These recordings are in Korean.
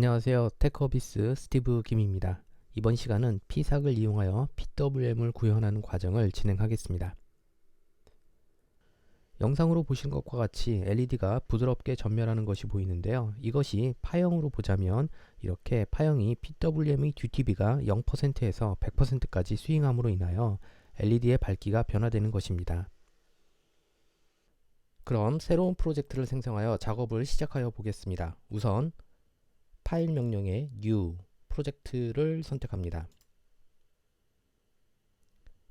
안녕하세요. 테크어비스 스티브 김입니다. 이번 시간은 P삭을 이용하여 PWM을 구현하는 과정을 진행하겠습니다. 영상으로 보신 것과 같이 LED가 부드럽게 전멸하는 것이 보이는데요. 이것이 파형으로 보자면 이렇게 파형이 PWM의 DTB가 0%에서 100%까지 스윙함으로 인하여 LED의 밝기가 변화되는 것입니다. 그럼 새로운 프로젝트를 생성하여 작업을 시작하여 보겠습니다. 우선 파일 명령에 new 프로젝트를 선택합니다.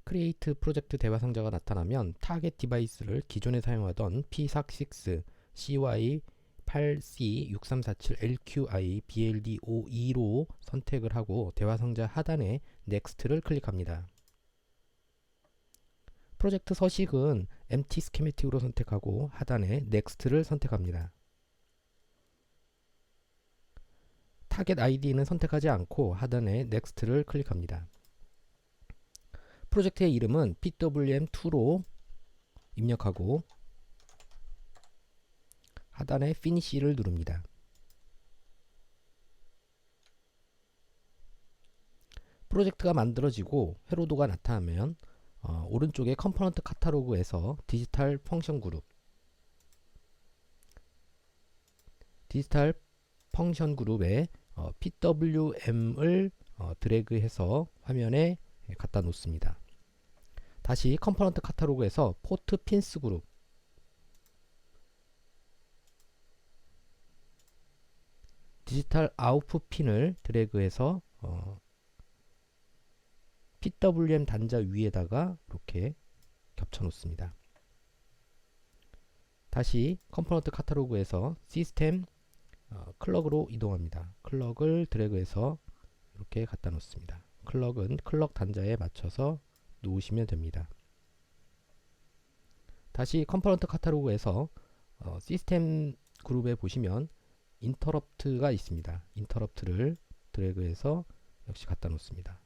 크리에이트 프로젝트 대화 상자가 나타나면 타겟 디바이스를 기존에 사용하던 psac6 cy8c6347lqi bld52로 선택을 하고 대화 상자 하단에 next를 클릭합니다. 프로젝트 서식은 empty schematic으로 선택하고 하단에 next를 선택합니다. 타겟 아이디는 선택하지 않고 하단에 next를 클릭합니다. 프로젝트의 이름은 pwm2로 입력하고 하단에 finish를 누릅니다. 프로젝트가 만들어지고 회로도가 나타나면 어, 오른쪽에 컴포넌트 카탈로그에서 디지털 펑션 그룹 디지털 펑션 그룹에 어, PWM을 어, 드래그해서 화면에 갖다 놓습니다. 다시 컴포넌트 카탈로그에서 포트 핀스 그룹 디지털 아웃풋 핀을 드래그해서 어, PWM 단자 위에다가 이렇게 겹쳐 놓습니다. 다시 컴포넌트 카탈로그에서 시스템 어, 클럭으로 이동합니다. 클럭을 드래그해서 이렇게 갖다 놓습니다. 클럭은 클럭 단자에 맞춰서 놓으시면 됩니다. 다시 컴포넌트 카탈로그에서 어, 시스템 그룹에 보시면 인터럽트가 있습니다. 인터럽트를 드래그해서 역시 갖다 놓습니다.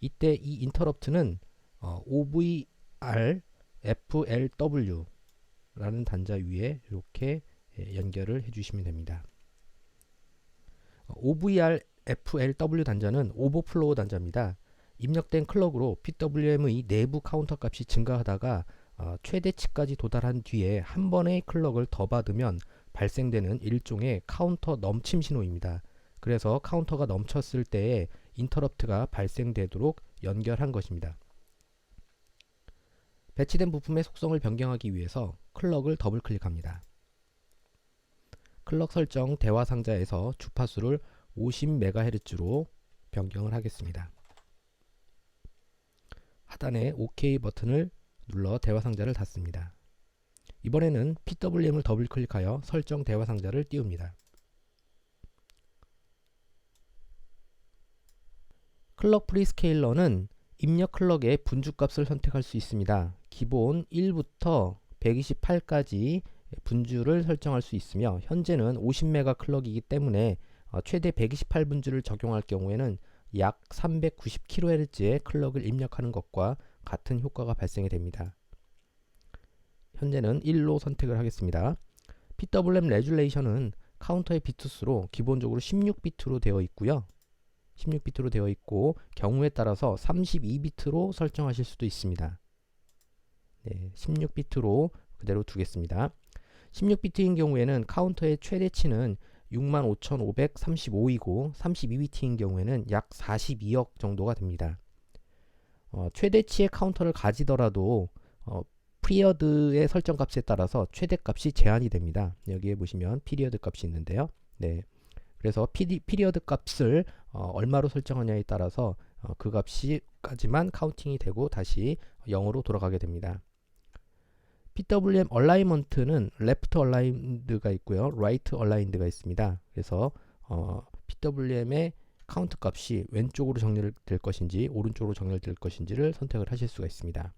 이때 이 인터럽트는 어, OVR FLW 라는 단자 위에 이렇게 예, 연결을 해주시면 됩니다. OVR FLW 단자는 오버플로우 단자입니다. 입력된 클럭으로 PWM의 내부 카운터 값이 증가하다가 어, 최대치까지 도달한 뒤에 한 번의 클럭을 더 받으면 발생되는 일종의 카운터 넘침 신호입니다. 그래서 카운터가 넘쳤을 때에 인터럽트가 발생되도록 연결한 것입니다. 배치된 부품의 속성을 변경하기 위해서 클럭을 더블 클릭합니다. 클럭 설정 대화 상자에서 주파수를 50MHz로 변경을 하겠습니다. 하단에 OK 버튼을 눌러 대화 상자를 닫습니다. 이번에는 PWM을 더블 클릭하여 설정 대화 상자를 띄웁니다. 클럭 프리스케일러는 입력 클럭의 분주값을 선택할 수 있습니다. 기본 1부터 128까지 분주를 설정할 수 있으며 현재는 50메가 클럭이기 때문에 어, 최대 128분주를 적용할 경우에는 약 390kHz의 클럭을 입력하는 것과 같은 효과가 발생이 됩니다. 현재는 1로 선택을 하겠습니다. PWM 레줄레이션은 카운터의 비트수로 기본적으로 16비트로 되어 있고요. 16비트로 되어 있고 경우에 따라서 32비트로 설정하실 수도 있습니다. 네, 16비트로 그대로 두겠습니다. 16비트인 경우에는 카운터의 최대치는 65,535이고 32비트인 경우에는 약 42억 정도가 됩니다. 어, 최대치의 카운터를 가지더라도 어, 프리어드의 설정 값에 따라서 최대값이 제한이 됩니다. 여기에 보시면 피리어드 값이 있는데요. 네. 그래서 피디, 피리어드 값을 어, 얼마로 설정하냐에 따라서 어, 그 값이까지만 카운팅이 되고 다시 0으로 돌아가게 됩니다. PWM 얼라이먼트는 레프트 얼라인드가 있고요. 라이트 얼라인드가 있습니다. 그래서 어, PWM의 카운트 값이 왼쪽으로 정렬될 것인지 오른쪽으로 정렬될 것인지를 선택을 하실 수가 있습니다.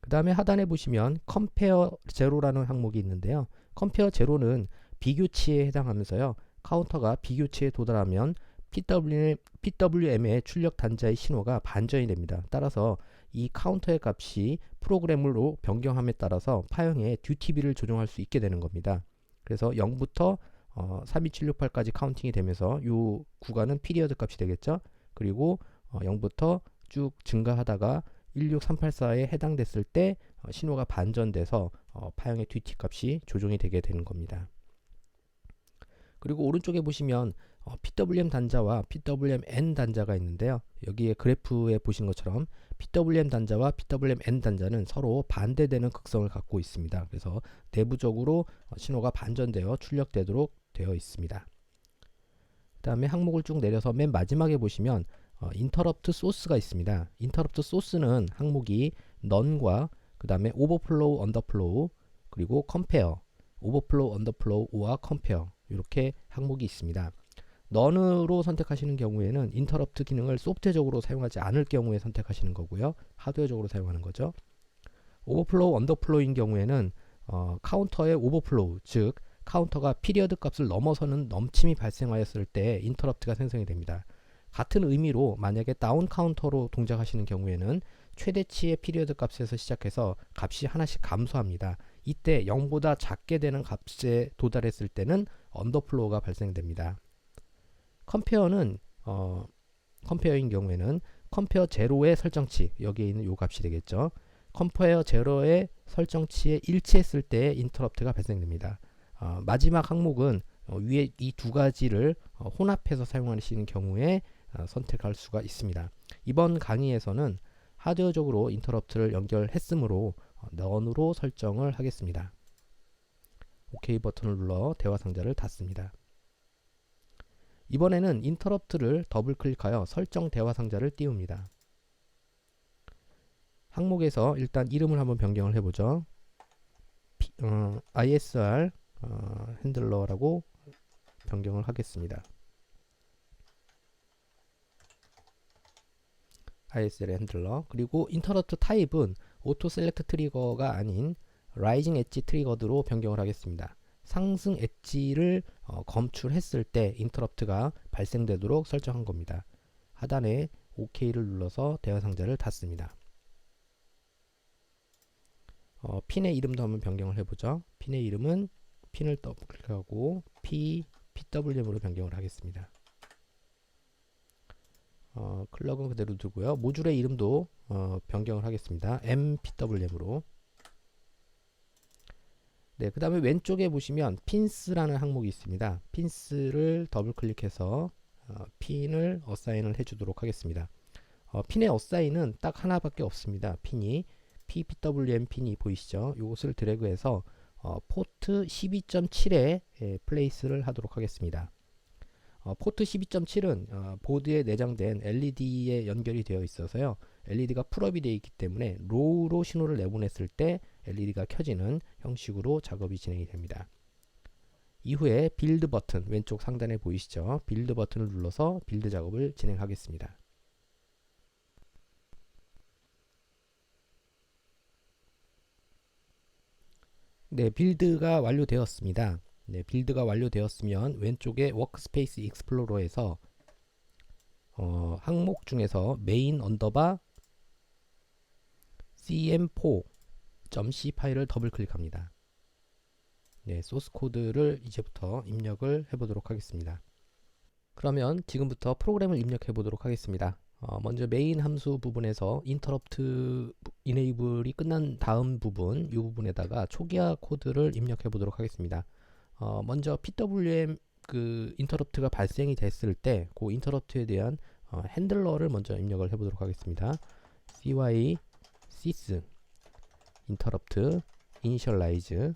그 다음에 하단에 보시면 컴페어 제로라는 항목이 있는데요. 컴페어 제로는 비교치에 해당하면서요. 카운터가 비교치에 도달하면 PWM, PWM의 출력 단자의 신호가 반전이 됩니다. 따라서 이 카운터의 값이 프로그램으로 변경함에 따라서 파형의 듀티비를 조정할 수 있게 되는 겁니다. 그래서 0부터 어, 32768까지 카운팅이 되면서 이 구간은 피리어드 값이 되겠죠. 그리고 어, 0부터 쭉 증가하다가 16384에 해당됐을 때 어, 신호가 반전돼서 어, 파형의 DT 값이 조정이 되게 되는 겁니다. 그리고 오른쪽에 보시면 어, PWM 단자와 PWMN 단자가 있는데요. 여기에 그래프에 보신 것처럼 PWM 단자와 PWMN 단자는 서로 반대되는 극성을 갖고 있습니다. 그래서 내부적으로 어, 신호가 반전되어 출력되도록 되어 있습니다. 그 다음에 항목을 쭉 내려서 맨 마지막에 보시면 어, 인터럽트 소스가 있습니다. 인터럽트 소스는 항목이 넌과 그 다음에 오버플로우, 언더플로우 그리고 컴페어 오버플로우, 언더플로우와 컴페어 이렇게 항목이 있습니다. 넌으로 선택하시는 경우에는 인터럽트 기능을 소프트웨어적으로 사용하지 않을 경우에 선택하시는 거고요. 하드웨어적으로 사용하는 거죠. 오버플로우, 언더플로우인 경우에는 어, 카운터의 오버플로우, 즉 카운터가 피리어드 값을 넘어서는 넘침이 발생하였을 때 인터럽트가 생성이 됩니다. 같은 의미로 만약에 다운 카운터로 동작하시는 경우에는 최대치의 피리어드 값에서 시작해서 값이 하나씩 감소합니다. 이때 0보다 작게 되는 값에 도달했을 때는 언더플로우가 발생됩니다. 컴페어는 어, 컴페어인 경우에는 컴페어 제로의 설정치 여기에 있는 요 값이 되겠죠. 컴페어 제로의 설정치에 일치했을 때 인터럽트가 발생됩니다. 어, 마지막 항목은 어, 위에 이 두 가지를 어, 혼합해서 사용하시는 경우에 어, 선택할 수가 있습니다. 이번 강의에서는 하드웨어적으로 인터럽트를 연결했으므로 어, 넌으로 설정을 하겠습니다. OK 버튼을 눌러 대화 상자를 닫습니다. 이번에는 인터럽트를 더블 클릭하여 설정 대화 상자를 띄웁니다. 항목에서 일단 이름을 한번 변경을 해보죠. 어, ISR 어, 핸들러라고 변경을 하겠습니다. ISR 핸들러 그리고 인터럽트 타입은 오토 셀렉트 트리거가 아닌 라이징 엣지 트리거드로 변경을 하겠습니다. 상승 엣지를 어, 검출했을 때 인터럽트가 발생되도록 설정한 겁니다. 하단에 OK를 눌러서 대화 상자를 닫습니다. 어, 핀의 이름도 한번 변경을 해보죠. 핀의 이름은 핀을 더블 클릭하고 P, PWM으로 변경을 하겠습니다. 어, 클럭은 그대로 두고요. 모듈의 이름도 어, 변경을 하겠습니다. MPWM으로 네, 그 다음에 왼쪽에 보시면 핀스라는 항목이 있습니다. 핀스를 더블 클릭해서 어, 핀을 어사인을 해주도록 하겠습니다. 어, 핀의 어사인은 딱 하나밖에 없습니다. 핀이 PPWM 핀이 보이시죠? 이것을 드래그해서 어, 포트 12.7에 예, 플레이스를 하도록 하겠습니다. 어, 포트 12.7은 어, 보드에 내장된 LED에 연결이 되어 있어서요. LED가 풀업이 되어 있기 때문에 로우로 신호를 내보냈을 때 LED가 켜지는 형식으로 작업이 진행이 됩니다. 이후에 빌드 버튼 왼쪽 상단에 보이시죠? 빌드 버튼을 눌러서 빌드 작업을 진행하겠습니다. 네, 빌드가 완료되었습니다. 네, 빌드가 완료되었으면 왼쪽에 워크스페이스 익스플로러에서 어, 항목 중에서 메인 언더바 cm4.c 파일을 더블 클릭합니다. 네, 소스 코드를 이제부터 입력을 해보도록 하겠습니다. 그러면 지금부터 프로그램을 입력해 보도록 하겠습니다. 어, 먼저 메인 함수 부분에서 인터럽트 이네이블이 끝난 다음 부분 이 부분에다가 초기화 코드를 입력해 보도록 하겠습니다. 어, 먼저 PWM 그 인터럽트가 발생이 됐을 때그 인터럽트에 대한 어, 핸들러를 먼저 입력을 해 보도록 하겠습니다. cy sys interrupt initialize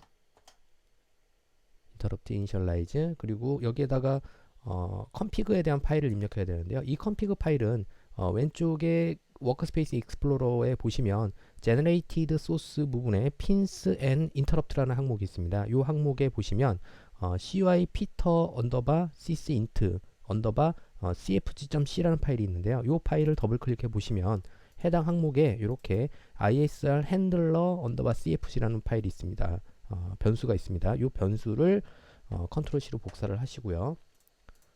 interrupt initialize 그리고 여기에다가 어, 컴피그에 대한 파일을 입력해야 되는데요. 이 컴피그 파일은 어, 왼쪽에 워크스페이스 익스플로러에 보시면 generated source 부분에 pins and interrupt라는 항목이 있습니다. 이 항목에 보시면 어, cy peter 언더바 sys int 언더바 어, cfg.c라는 파일이 있는데요. 이 파일을 더블 클릭해 보시면 해당 항목에 이렇게 isr handler 언더바 cfg라는 파일이 있습니다. 어, 변수가 있습니다. 이 변수를 어, 컨트롤 C로 복사를 하시고요.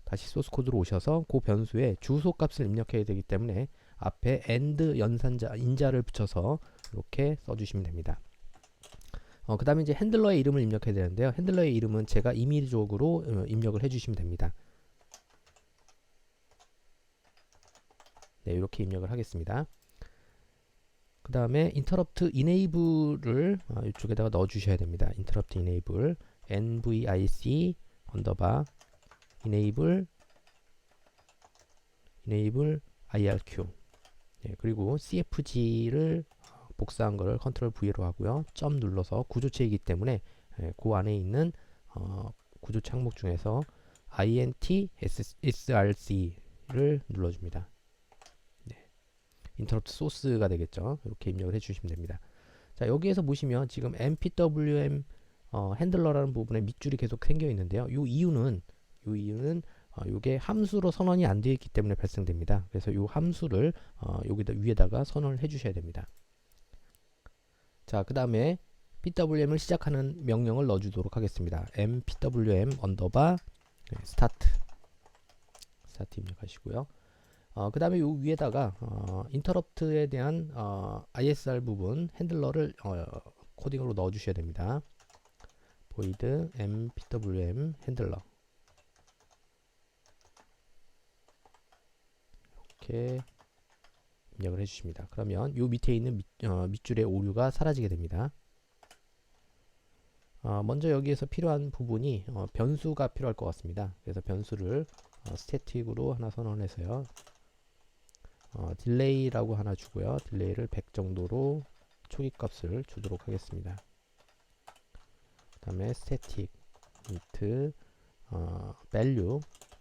다시 소스 코드로 오셔서 그 변수에 주소 값을 입력해야 되기 때문에 앞에 end 연산자 인자를 붙여서 이렇게 써주시면 됩니다. 어, 그 다음에 이제 핸들러의 이름을 입력해야 되는데요. 핸들러의 이름은 제가 임의적으로 어, 입력을 해주시면 됩니다. 네, 이렇게 입력을 하겠습니다. 그 다음에 enable을 어, 이쪽에다가 넣어 주셔야 됩니다. interrupt enable nvic 언더바 enable enable irq 네, 그리고 cfg를 복사한 거를 컨트롤 V로 하고요. 점 눌러서 구조체이기 때문에 예, 그 안에 있는 어, 구조체 항목 중에서 int src를 눌러줍니다. 네. 인터럽트 소스가 되겠죠. 이렇게 입력을 해주시면 됩니다. 자 여기에서 보시면 지금 mpwm 어, 핸들러라는 부분에 밑줄이 계속 생겨 있는데요. 이 이유는 이 이유는 어, 이게 함수로 선언이 안 되어 있기 때문에 발생됩니다. 그래서 이 함수를 어, 여기다 위에다가 선언을 해주셔야 됩니다. 자, 그 다음에 pwm을 시작하는 명령을 넣어주도록 하겠습니다. mpwm 언더바 스타트 스타트 입력하시고요. 어, 그 다음에 요 위에다가 어, 인터럽트에 대한 어, ISR 부분 핸들러를 어, 코딩으로 넣어 주셔야 됩니다. void mpwm 핸들러 이렇게 입력을 해주십니다. 그러면 요 밑에 있는 밑, 어, 밑줄의 오류가 사라지게 됩니다. 어, 먼저 여기에서 필요한 부분이 어, 변수가 필요할 것 같습니다. 그래서 변수를 어, 스태틱으로 하나 선언해서요. 어, 딜레이라고 하나 주고요. 딜레이를 100 정도로 초기 값을 주도록 하겠습니다. 그 다음에 스태틱 인트 어, value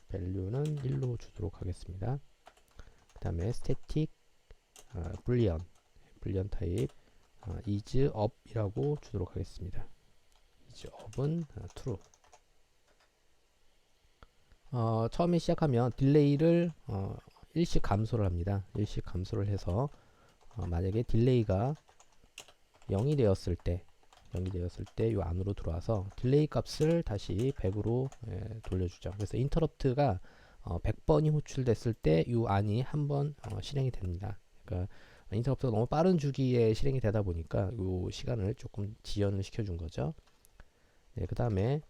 value는 1로 주도록 하겠습니다. 그 다음에 스태틱 어, 불리언 불리언 타입 어, is up 이라고 주도록 하겠습니다. is up은 어, true 어, 처음에 시작하면 딜레이를 어, 일씩 감소를 합니다. 일씩 감소를 해서 어, 만약에 딜레이가 0이 되었을 때 0이 되었을 때 이 안으로 들어와서 딜레이 값을 다시 100으로 예, 돌려주죠. 그래서 인터럽트가 어, 100번이 호출됐을 때 이 안이 한번 어, 실행이 됩니다. 그러니까 인터럽트가 너무 빠른 주기에 실행이 되다 보니까 이 시간을 조금 지연을 시켜준 거죠. 네, 그 다음에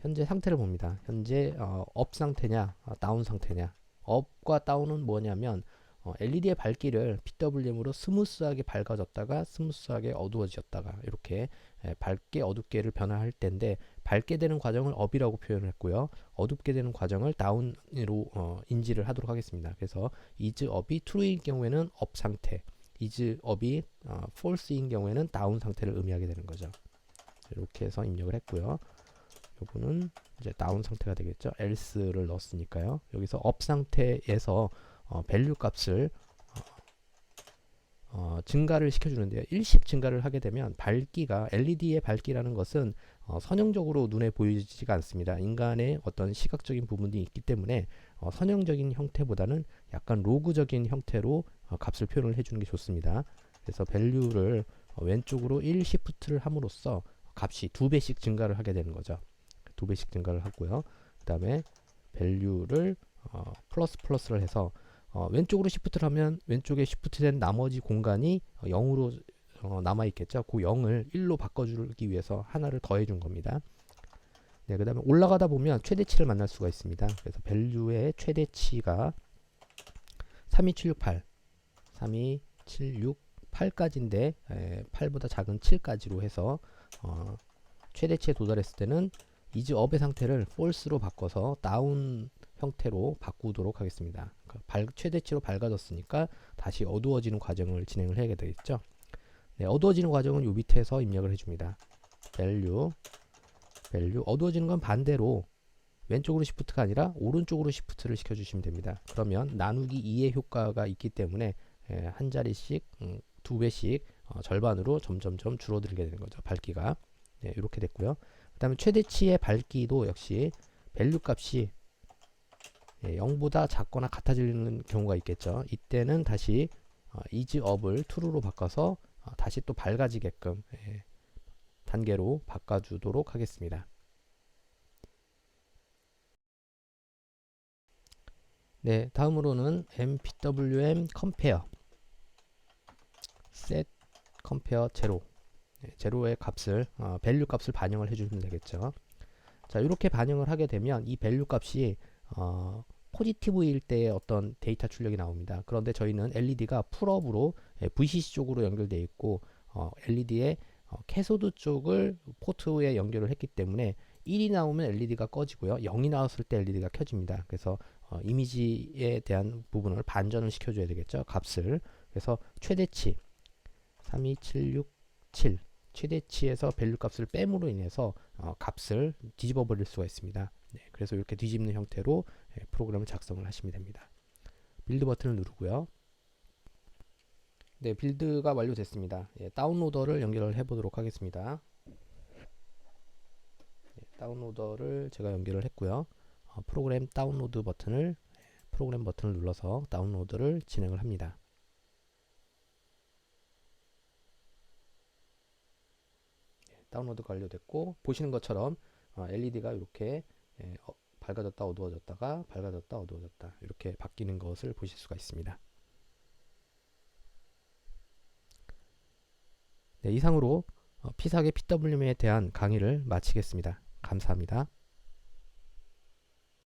현재 상태를 봅니다. 현재 어, 업 상태냐, 어, 다운 상태냐. 업과 다운은 뭐냐면 어, LED의 밝기를 PWM으로 스무스하게 밝아졌다가 스무스하게 어두워졌다가 이렇게 예, 밝게 어둡게를 변화할 때인데 밝게 되는 과정을 업이라고 표현을 했고요. 어둡게 되는 과정을 다운으로 어, 인지를 하도록 하겠습니다. 그래서 is up이 true인 경우에는 업 상태, is up이 어, false인 경우에는 다운 상태를 의미하게 되는 거죠. 이렇게 해서 입력을 했고요. 요거는 이제 다운 상태가 되겠죠. else를 넣었으니까요. 여기서 업 상태에서 어, 밸류 값을 어, 증가를 시켜주는데요. 일씩 증가를 하게 되면 밝기가 LED의 밝기라는 것은 어, 선형적으로 눈에 보이지가 않습니다. 인간의 어떤 시각적인 부분이 있기 때문에 어, 선형적인 형태보다는 약간 로그적인 형태로 어, 값을 표현을 해주는 게 좋습니다. 그래서 밸류를 어, 왼쪽으로 1 시프트를 함으로써 값이 두 배씩 증가를 하게 되는 거죠. 두 배씩 증가를 하고요. 그 다음에 밸류를 어, 플러스 플러스를 해서 어, 왼쪽으로 시프트를 하면 왼쪽에 시프트된 나머지 공간이 어, 0으로 어, 남아 있겠죠. 그 0을 1로 바꿔주기 위해서 하나를 더해 준 겁니다. 네, 그 다음에 올라가다 보면 최대치를 만날 수가 있습니다. 그래서 밸류의 최대치가 32768 32768까지인데 에, 8보다 작은 7까지로 해서 어, 최대치에 도달했을 때는 이즈 업의 상태를 false로 바꿔서 다운 형태로 바꾸도록 하겠습니다. 그러니까 발, 최대치로 밝아졌으니까 다시 어두워지는 과정을 진행을 해야 되겠죠. 네, 어두워지는 과정은 요 밑에서 입력을 해줍니다. value, value. 어두워지는 건 반대로 왼쪽으로 시프트가 아니라 오른쪽으로 시프트를 시켜주시면 됩니다. 그러면 나누기 2의 효과가 있기 때문에 예, 한 자리씩 음, 두 배씩 어, 절반으로 점점점 줄어들게 되는 거죠. 밝기가 네, 이렇게 됐고요. 그 다음에 최대치의 밝기도 역시 밸류 값이 예, 0보다 작거나 같아지는 경우가 있겠죠. 이때는 다시 어, is up을 true로 바꿔서 어, 다시 또 밝아지게끔 예, 단계로 바꿔주도록 하겠습니다. 네, 다음으로는 mpwm compare set compare 0 네, 제로의 값을 어, 밸류 값을 반영을 해주면 되겠죠. 자 이렇게 반영을 하게 되면 이 밸류 값이 어, 포지티브일 때의 어떤 데이터 출력이 나옵니다. 그런데 저희는 LED가 풀업으로 예, VCC 쪽으로 연결되어 있고 어, LED의 어, 캐소드 쪽을 포트에 연결을 했기 때문에 1이 나오면 LED가 꺼지고요. 0이 나왔을 때 LED가 켜집니다. 그래서 어, 이미지에 대한 부분을 반전을 시켜줘야 되겠죠. 값을. 그래서 최대치 32767 최대치에서 밸류 값을 뺨으로 인해서 어, 값을 뒤집어 버릴 수가 있습니다. 네, 그래서 이렇게 뒤집는 형태로 예, 프로그램을 작성을 하시면 됩니다. 빌드 버튼을 누르고요. 네, 빌드가 완료됐습니다. 예, 다운로더를 연결을 해보도록 하겠습니다. 예, 다운로더를 제가 연결을 했고요. 어, 프로그램 다운로드 버튼을 예, 프로그램 버튼을 눌러서 다운로드를 진행을 합니다. 다운로드가 완료됐고 보시는 것처럼 어, LED가 이렇게 예, 어, 밝아졌다 어두워졌다가 밝아졌다 어두워졌다 이렇게 바뀌는 것을 보실 수가 있습니다. 네, 이상으로 어, 피사계 PWM에 대한 강의를 마치겠습니다. 감사합니다.